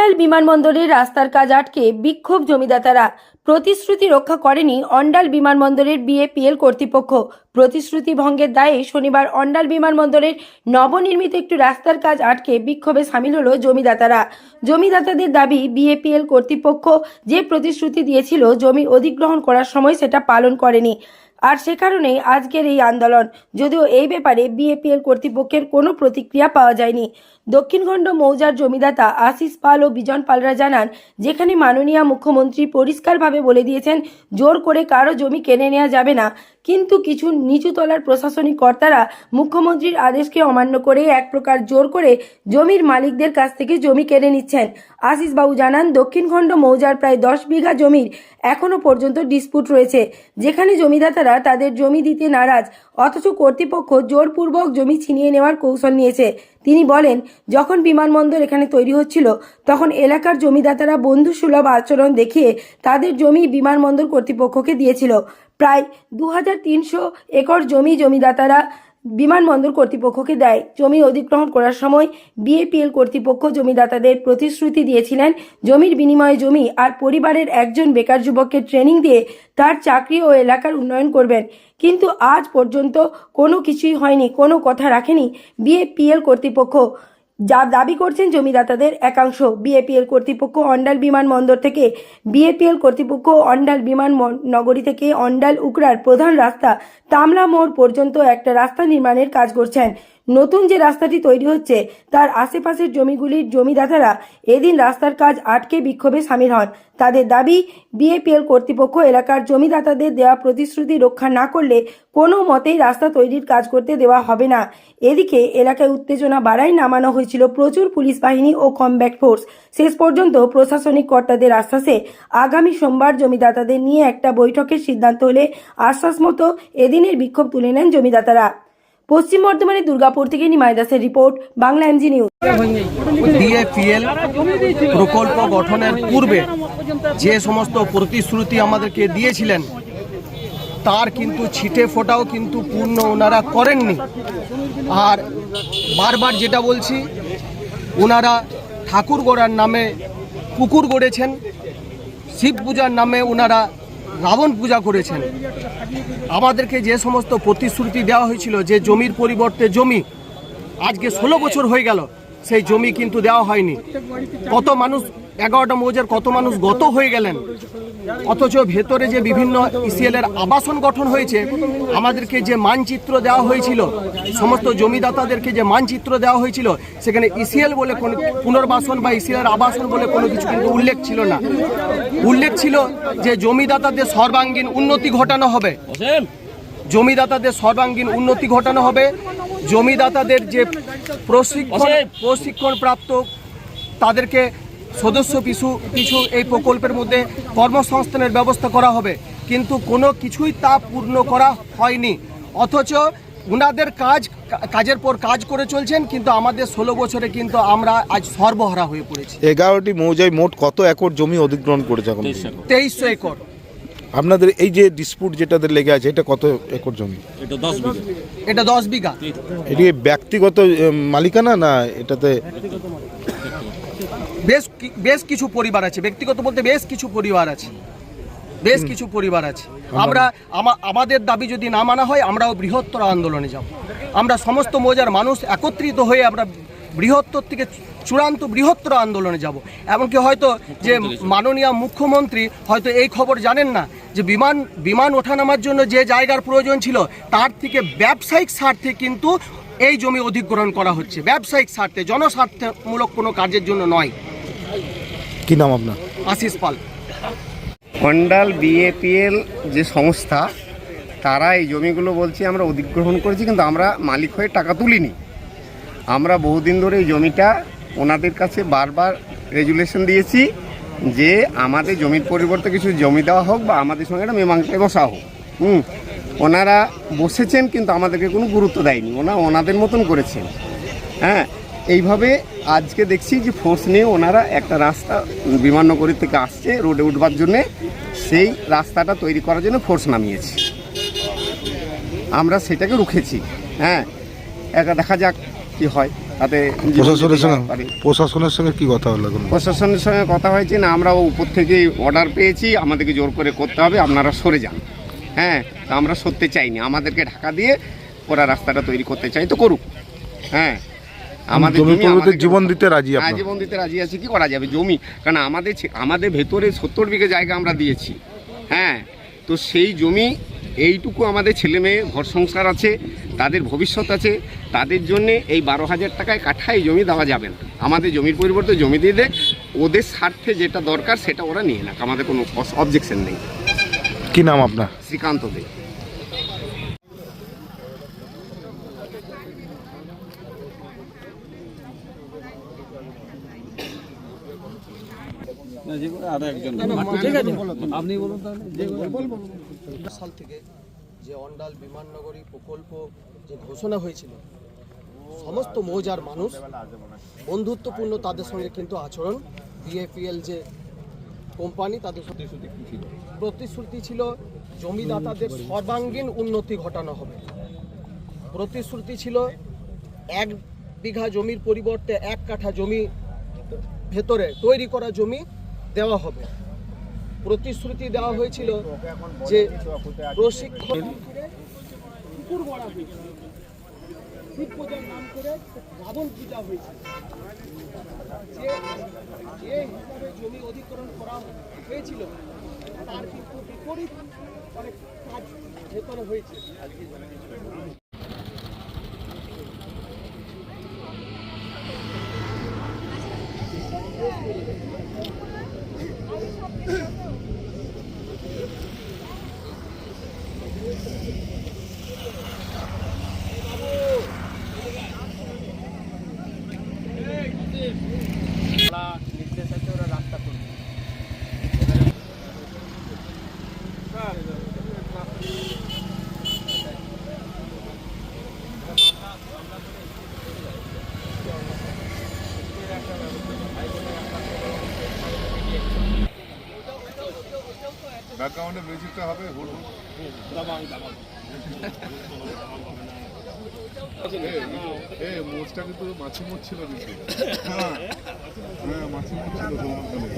অন্ডাল বিমানবন্দরের রাস্তার কাজ আটকে বিক্ষোভ জমিদাতারা। প্রতিশ্রুতি রক্ষা করেনি অন্ডাল বিমানবন্দরের বিএপিএল কর্তৃপক্ষ। প্রতিশ্রুতি ভঙ্গের দায়ে শনিবার অন্ডাল বিমানবন্দরের নবনির্মিত একটি রাস্তার কাজ আটকে বিক্ষোভে সামিল হল জমিদাতারা। জমিদাতাদের দাবি, বিএপিএল কর্তৃপক্ষ যে প্রতিশ্রুতি দিয়েছিল জমি অধিগ্রহণ করার সময় সেটা পালন করেনি। আর সে কারণেই আজকের এই আন্দোলন। যদিও এই ব্যাপারে বিএপিএল কর্তৃপক্ষের কোনো প্রতিক্রিয়া পাওয়া যায়নি। দক্ষিণখণ্ড মৌজার জমিদাতা আশিস পাল ও বিজন পালরা জানান, যেখানে মাননীয় মুখ্যমন্ত্রী পরিষ্কারভাবে বলে দিয়েছেন, জোর করে কারও জমি কেনে নেওয়া যাবে না। কিন্তু কিছু নিচু তলার প্রশাসনিক কর্তারা মুখ্যমন্ত্রীর আদেশকে অমান্য করে এক প্রকার জোর করে জমির মালিকদের কাছ থেকে জমি কেড়ে নিচ্ছেন। আশিসবাবু জানান দক্ষিণখণ্ড মৌজার প্রায় দশ বিঘা জমির এখনও পর্যন্ত ডিসপুট রয়েছে, যেখানে জমিদাতারা তাদের জমি দিতে নারাজ, অথচ কর্তৃপক্ষ জোরপূর্বক জমি ছিনিয়ে নেওয়ার কৌশল নিয়েছে। তিনি বলেন, যখন বিমানবন্দর এখানে তৈরি হচ্ছিল, তখন এলাকার জমিদাতারা বন্ধুসুলভ আচরণ দেখিয়ে তাদের জমি বিমানবন্দর কর্তৃপক্ষকে দিয়েছিল। প্রায় দু হাজার তিনশো একর জমি জমিদাতারা বিমানবন্দর কর্তৃপক্ষকে দেয়। জমি অধিগ্রহণ করার সময় বিএপিএল কর্তৃপক্ষ জমিদাতাদের প্রতিশ্রুতি দিয়েছিলেন, জমির বিনিময়ে জমি আর পরিবারের একজন বেকার যুবককে ট্রেনিং দিয়ে তার চাকরি ও এলাকার উন্নয়ন করবেন। কিন্তু আজ পর্যন্ত কোনো কিছুই হয়নি, কোনো কথা রাখেনি বিএপিএল কর্তৃপক্ষ। যা দাবি করছেন জমিদাতাদের, একাংশ বিএপিএল কর্তৃপক্ষ অন্ডাল বিমানবন্দর থেকে। বিএপিএল কর্তৃপক্ষ অন্ডাল বিমান মন- নগরী থেকে অন্ডাল উকড়ার প্রধান রাস্তা তামলা মোড় পর্যন্ত একটা রাস্তা নির্মাণের কাজ করছেন। নতুন যে রাস্তাটি তৈরি হচ্ছে, তার আশেপাশের জমিগুলির জমিদাতারা এদিন রাস্তার কাজ আটকে বিক্ষোভে সামিল হন। তাদের দাবি, বিএপিএল কর্তৃপক্ষ এলাকার জমিদাতাদের দেওয়া প্রতিশ্রুতি রক্ষা না করলে কোনো মতেই রাস্তা তৈরির কাজ করতে দেওয়া হবে না। এদিকে এলাকায় উত্তেজনা বাড়াই নামানো হয়েছিল প্রচুর পুলিশ বাহিনী ও কমব্যাট ফোর্স। শেষ পর্যন্ত প্রশাসনিক কর্তাদের আশ্বাসে আগামী সোমবার জমিদাতাদের নিয়ে একটা বৈঠকের সিদ্ধান্ত হলে আশ্বাস মতো এদিনের বিক্ষোভ তুলে নেন জমিদাতারা। পশ্চিম বর্ধমানের দুর্গাপুর থেকে নিমাই দাসের report, Bangla MG news DAPL প্রকল্প গঠনের পূর্বে যে সমস্ত প্রতিশ্রুতি আমাদেরকে দিয়েছিলেন, তার কিন্তু ছিটে ফোটাও কিন্তু পূর্ণ ওনারা করেননি। আর বারবার যেটা বলছি, ওনারা ঠাকুর গড়ার নামে পুকুর গড়েছেন, শিব পূজার নামে ওনারা রাবণ পূজা করেছেন। আমাদেরকে যে সমস্ত প্রতিশ্রুতি দেওয়া হয়েছিল যে জমির পরিবর্তে জমি, আজকে ষোলো বছর হয়ে গেল, সেই জমি কিন্তু দেওয়া হয়নি। কত মানুষ এগারোটা মৌজার কত মানুষ গত হয়ে গেলেন? অথচ ভেতরে যে বিভিন্ন ইসিএল এর আবাসন গঠন হয়েছে আমাদেরকে যে মানচিত্র দেওয়া হয়েছিল সমস্ত জমিদাতাদেরকে যে মানচিত্র দেওয়া হয়েছিল সেখানে ইসিএল বলে কোনো পুনর্বাসন বা ইসিএল আবাসন বলে কোনো কিছু কিন্তু উল্লেখ ছিল না। উল্লেখ ছিল যে জমিদাতাদের সর্বাঙ্গীন উন্নতি ঘটানো হবে। জমিদাতাদের সর্বাঙ্গীন উন্নতি ঘটানো হবে। জমিদাতাদের যে প্রশিক্ষণ প্রশিক্ষণ প্রাপ্ত তাদেরকে সদস্য পিছু পিছু এই প্রকল্পের মধ্যে কর্মসংস্থানের ব্যবস্থা করা হবে। কিন্তু কোনো কিছুই তা পূর্ণ করা হয়নি। অথচ উনাদের কাজ কাজের পর কাজ করে চলছেন কিন্তু আমাদের ষোলো বছরে কিন্তু আমরা আজ সর্বহারা হয়ে পড়েছি। এগারোটি মৌজায় মোট কত একর জমি অধিগ্রহণ করেছে এখন তেইশশো একর। আপনাদের এই যে ডিসপুট যেটাতে লেগে আছে এটা কত একর জমি? এটা দশ বিঘা। এটি ব্যক্তিগত মালিকানা না এটাতে বেশ বেশ কিছু পরিবার আছে ব্যক্তিগত বলতে বেশ কিছু পরিবার আছে। বেশ কিছু পরিবার আছে। আমরা আমাদের দাবি যদি না মানা হয় আমরাও বৃহত্তর আন্দোলনে যাব। আমরা সমস্ত মৌজার মানুষ একত্রিত হয়ে আমরা বৃহত্তর থেকে চূড়ান্ত বৃহত্তর আন্দোলনে যাব। এমনকি হয়তো যে মাননীয় মুখ্যমন্ত্রী হয়তো এই খবর জানেন না যে বিমান বিমান ওঠানামার জন্য যে জায়গার প্রয়োজন ছিল তার থেকে ব্যবসায়িক স্বার্থে কিন্তু এই জমি অধিগ্রহণ করা হচ্ছে। ব্যবসায়িক স্বার্থে জনস্বার্থমূলক কোনো কাজের জন্য নয়। কি নাম আপনার? আশিস পাল। অন্ডাল বিএপিএল যে সংস্থা তারা এই জমিগুলো বলছি আমরা অধিগ্রহণ করেছি কিন্তু আমরা মালিক হয়ে টাকা তুলিনি। আমরা বহুদিন ধরে এই জমিটা ওনাদের কাছে বারবার রেজুলেশন দিয়েছি যে আমাদের জমির পরিবর্তে কিছু জমি দেওয়া হোক বা আমাদের সঙ্গে একটা মীমাংসায় বসা হোক। হুম ওনারা বসেছেন কিন্তু আমাদেরকে কোনো গুরুত্ব দেয়নি। ওনা ওনাদের মতন করেছেন। হ্যাঁ এইভাবে আজকে দেখছি যে ফোর্স নিয়ে ওনারা একটা রাস্তা বিমাননগরী থেকে আসছে রোডে উঠবার জন্যে। সেই রাস্তাটা তৈরি করার জন্য ফোর্স নামিয়েছে। আমরা সেটাকে রুখেছি। হ্যাঁ একা দেখা যাক কি হয়। তাতে প্রশাসনের সঙ্গে পারে। প্রশাসনের সঙ্গে কি কথা হলো প্রশাসনের সঙ্গে কথা হয়েছে না আমরা উপর থেকে অর্ডার পেয়েছি আমাদেরকে জোর করে করতে হবে আপনারা সরে যান। হ্যাঁ তা আমরা সরতে চাইনি। আমাদেরকে ঢাকা দিয়ে ওরা রাস্তাটা তৈরি করতে চাই তো করুক। হ্যাঁ আমাদের জমি জীবন দিতে রাজি হ্যাঁ জীবন দিতে রাজি আছি কি করা যাবে? জমি কারণ আমাদের আমাদের ভেতরে সত্তর বিঘে জায়গা আমরা দিয়েছি। হ্যাঁ তো সেই জমি এইটুকু আমাদের ছেলে মেয়ে ঘর সংসার আছে তাদের ভবিষ্যৎ আছে তাদের জন্যে এই বারো হাজার টাকায় কাঠা এই জমি দেওয়া যাবে না। আমাদের জমির পরিবর্তে জমি দিয়ে দেয় ওদের স্বার্থে যেটা দরকার সেটা ওরা নিয়ে নাক আমাদের কোনো অবজেকশন নেই। কি নাম আপনার? শ্রীকান্ত সাল থেকে যে অন্ডাল বিমাননগরী প্রকল্প যে ঘোষণা হয়েছিল সমস্ত মৌজার মানুষ বন্ধুত্বপূর্ণ তাদের সঙ্গে কিন্তু আচরণ বিএপিএল যে কোম্পানি তাদের সঙ্গে প্রতিশ্রুতি ছিল জমিদাতাদের সর্বাঙ্গীন উন্নতি ঘটানো হবে। প্রতিশ্রুতি ছিল এক বিঘা জমির পরিবর্তে এক কাঠা জমি ভেতরে তৈরি করা জমি দেওয়া হবে। প্রতিশ্রুতি দেওয়া হয়েছিল যে প্রশিক্ষণ নাম করে পূজা হয়েছে যে যে জমি করা হয়েছিল, তার কিন্তু বিপরীত অনেক কাজ ভেতরে হয়েছে। ব্যাকগ্রাউন্ডে মিউজিকটা হবে হুল এ মোচটা কিন্তু মাছি মোচ ছিল কিন্তু হ্যাঁ হ্যাঁ মাছি মোচ ছিল তোমার ওখানে